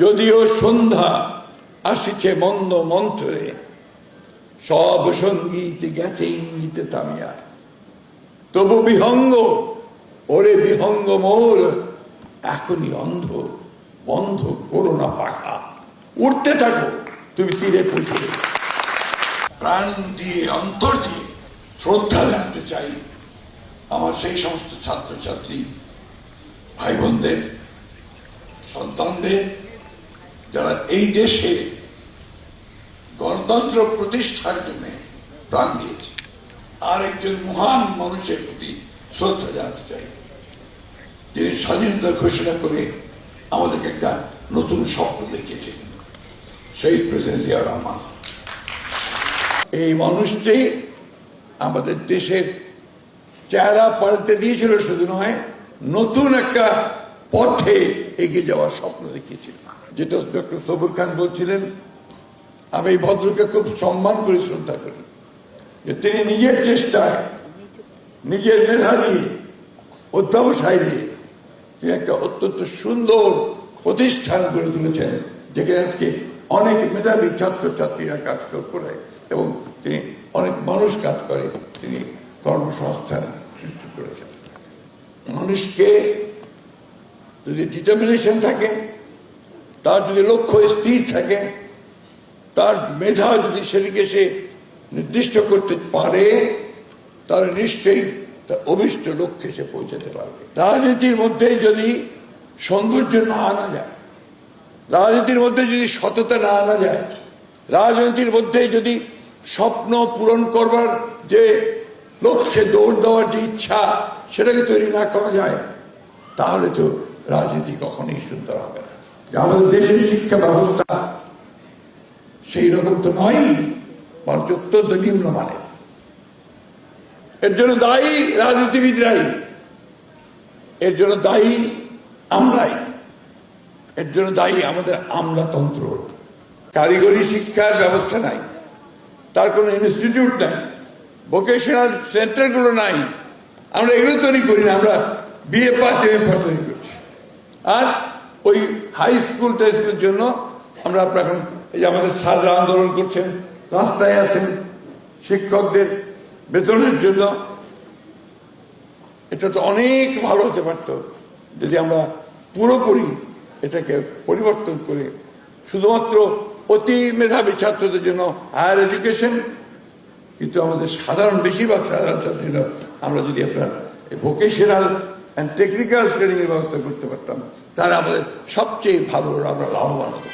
যদিও সন্ধ্যা আসিছে মন্দ মন্থরে সব সংগীত গেছে ইঙ্গিতে থামিয়া তবু বিহঙ্গ, ওরে বিহঙ্গ মোর, এখনই অন্ধ, বন্ধ করো না পাখা। উঠতে থাকো, তুমি তীরে পৌঁছে প্রাণ দিয়ে, অন্তর দিয়ে শ্রদ্ধা জানাতে চাই আমার সেই সমস্ত ছাত্রছাত্রী ভাই বোনদের সন্তানদের যারা এই দেশে গণতন্ত্র প্রতিষ্ঠার জন্য প্রাণ দিয়েছে, আর একজন মহান মানুষের প্রতি শ্রদ্ধা জানাতে চাই। যিনি স্বাধীনতা ঘোষণা করে আমাদেরকে একটা নতুন স্বপ্ন দেখিয়েছিলেন সেই প্রেসিডেন্ট জিয়া রহমান। এই মানুষটি আমাদের দেশের চেহারা পাল্টে দিয়েছিল, শুধু নয়, নতুন একটা পথে এগিয়ে যাওয়ার স্বপ্ন দেখিয়েছিল। যেটা ডক্টর সবুর খান বলছিলেন, আমি এই ভদ্রকে খুব সম্মান করে, শ্রদ্ধা করি। যে তিনি নিজের চেষ্টায়, নিজের মেধা দিয়ে অধ্যাবসায় দিয়ে তিনি একটা অত্যন্ত সুন্দর প্রতিষ্ঠান গড়ে তুলেছেন, যেখানে আজকে অনেক মেধাবী ছাত্রছাত্রীরা কাজ করে এবং তিনি অনেক মানুষ কাজ করে, তিনি কর্মসংস্থান সৃষ্টি করেছেন। মানুষকে যদি ডিটারমিনেশন থাকে, তার যদি লক্ষ্য স্থির থাকে, তার মেধা যদি সেদিকে সে নির্দিষ্ট করতে পারে, তাহলে নিশ্চয়ই তার অভিষ্ট লক্ষ্যে সে পৌঁছাতে পারবে। রাজনীতির মধ্যে যদি সৌন্দর্য না আনা যায়, রাজনীতির মধ্যে যদি সততা না আনা যায়, রাজনীতির মধ্যে যদি স্বপ্ন পূরণ করবার যে লক্ষ্যে দৌড় দেওয়ার যে ইচ্ছা সেটাকে তৈরি না করা যায়, তাহলে তো রাজনীতি কখনোই সুন্দর হবে না। আমাদের দেশের শিক্ষা ব্যবস্থা সেই রকম তো নয় বরঞ্চ অত্যন্ত নিম্নমানের। এর জন্য দায়ী রাজনীতিবিদরাই এর জন্য দায়ী আমরাই এর জন্য দায়ী আমাদের আমলাতন্ত্র। কারিগরি শিক্ষার ব্যবস্থা নাই তার কোনো ইনস্টিটিউট নাই ভোকেশনাল সেন্টারগুলো নাই। আমরা এগুলো তৈরি করি না আমরা BA pass M A pass তৈরি আর ওই হাই স্কুল টাই স্কুলের জন্য আমরা এখন এই আমাদের স্যাররা আন্দোলন করছেন, রাস্তায় আছেন শিক্ষকদের বেতনের জন্য, এটা তো অনেক ভালো হতে পারত যদি আমরা পুরোপুরি এটাকে পরিবর্তন করে শুধুমাত্র অতি মেধাবী ছাত্রদের জন্য হায়ার এডুকেশন কিন্তু আমাদের সাধারণ বেশিরভাগ সাধারণ ছাত্রীর আমরা যদি আপনার ভোকেশনাল অ্যান্ড টেকনিক্যাল ট্রেনিং এর ব্যবস্থা করতে পারতাম। তারা আমাদের সবচেয়ে ভালো আমরা লাভবান হতো।